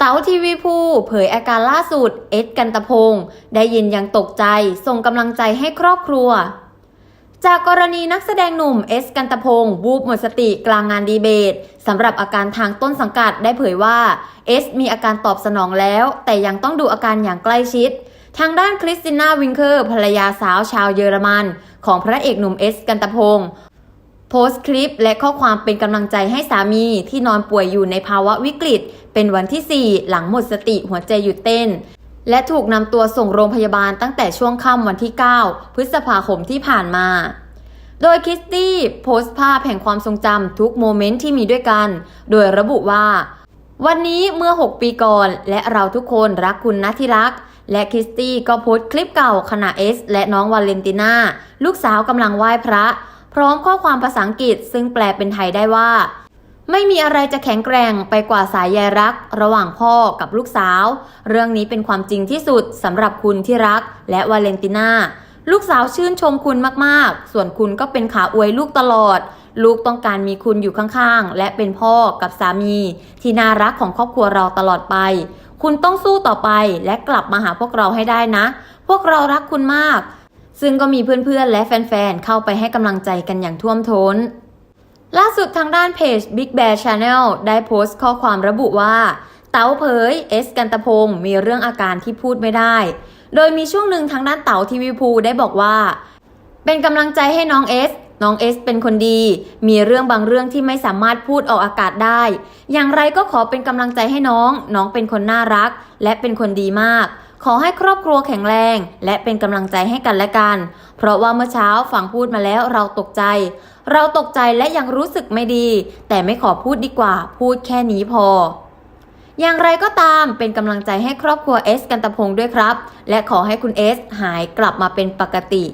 เต๋าทีวีภูเผยอาการล่าสุด เอ็ดกันตะพงศ์ได้ยินยังตกใจ ส่งกำลังใจให้ครอบครัว จากกรณีนักแสดงหนุ่มเอสกันตะพงศ์วูบหมดสติกลางงานดีเบตสำหรับอาการทางต้นสังกัดได้เผยว่าเอสมีอาการตอบสนองแล้ว แต่ยังต้องดูอาการอย่างใกล้ชิด ทางด้านคริสติน่าวิงเคอร์ภรรยาสาวชาวเยอรมัน ของพระเอกหนุ่มเอสกันตะพงศ์ โพสต์คลิปและข้อความเป็นกำลังใจให้สามีที่นอนป่วยอยู่ในภาวะวิกฤต เป็นวันที่ 4 หลังหมดสติหัวใจหยุดเต้น และถูกนำตัวส่งโรงพยาบาลตั้งแต่ช่วงค่ำวันที่ 9 พฤษภาคมที่ผ่านมา โดยคิสตี้โพสต์ภาพแห่งความทรงจำทุกโมเมนต์ที่มีด้วยกัน โดยระบุว่า วันนี้เมื่อ 6 ปีก่อน และเราทุกคนรักคุณนะที่รักและคริสตี้ก็โพสต์คลิปเก่าขณะเอสและน้องวาเลนติน่า ลูกสาวกำลังไหว้พระ พร้อมข้อความภาษาอังกฤษซึ่งแปลเป็นไทยได้ว่า ไม่มีอะไรจะแข็งแกร่งไปกว่าสายใยรัก ระหว่างพ่อกับลูกสาว เรื่องนี้เป็นความจริงที่สุดสำหรับคุณที่รัก และวาเลนติน่าลูกสาวชื่นชมคุณมากๆ ส่วนคุณก็เป็นขาอวยลูกตลอด ลูกต้องการมีคุณอยู่ข้างๆ และเป็นพ่อกับสามี ที่น่ารักของครอบครัวเราตลอดไป คุณต้องสู้ต่อไปและกลับมาหาพวกเราให้ได้นะ พวกเรารักคุณมาก ซึ่งก็มีเพื่อนๆ และแฟนๆ เข้าไปให้กำลังใจกันอย่างท่วมท้น ล่าสุดทางด้านเพจ Big Bear Channel ได้โพสต์ข้อความระบุว่า เต๋าเผยเอสกันตพงศ์มีเรื่องอาการที่พูดไม่ได้ โดยมีช่วงหนึ่งทางด้านเต๋าทีวีภูได้บอกว่า เป็นกำลังใจให้น้องเอสน้องเอสเป็นคนดี มีเรื่องบางเรื่องที่ไม่สามารถพูดออกอากาศได้ อย่างไรก็ขอเป็นกำลังใจให้น้อง น้องเป็นคนน่ารัก และเป็นคนดีมาก อให้ครอบครัวแข็งแรง และเป็นกำลังใจให้กันและกัน เพราะว่าเมื่อเช้าฟังพูดมาแล้วเราตกใจ เราตกใจและยังรู้สึกไม่ดี แต่ไม่ขอพูดดีกว่า พูดแค่นี้พอ อย่างไรก็ตามเป็นกำลังใจให้ครอบครัวเอสกันตะพงศ์ด้วยครับ และขอให้คุณเอสหายกลับมาเป็นปกติ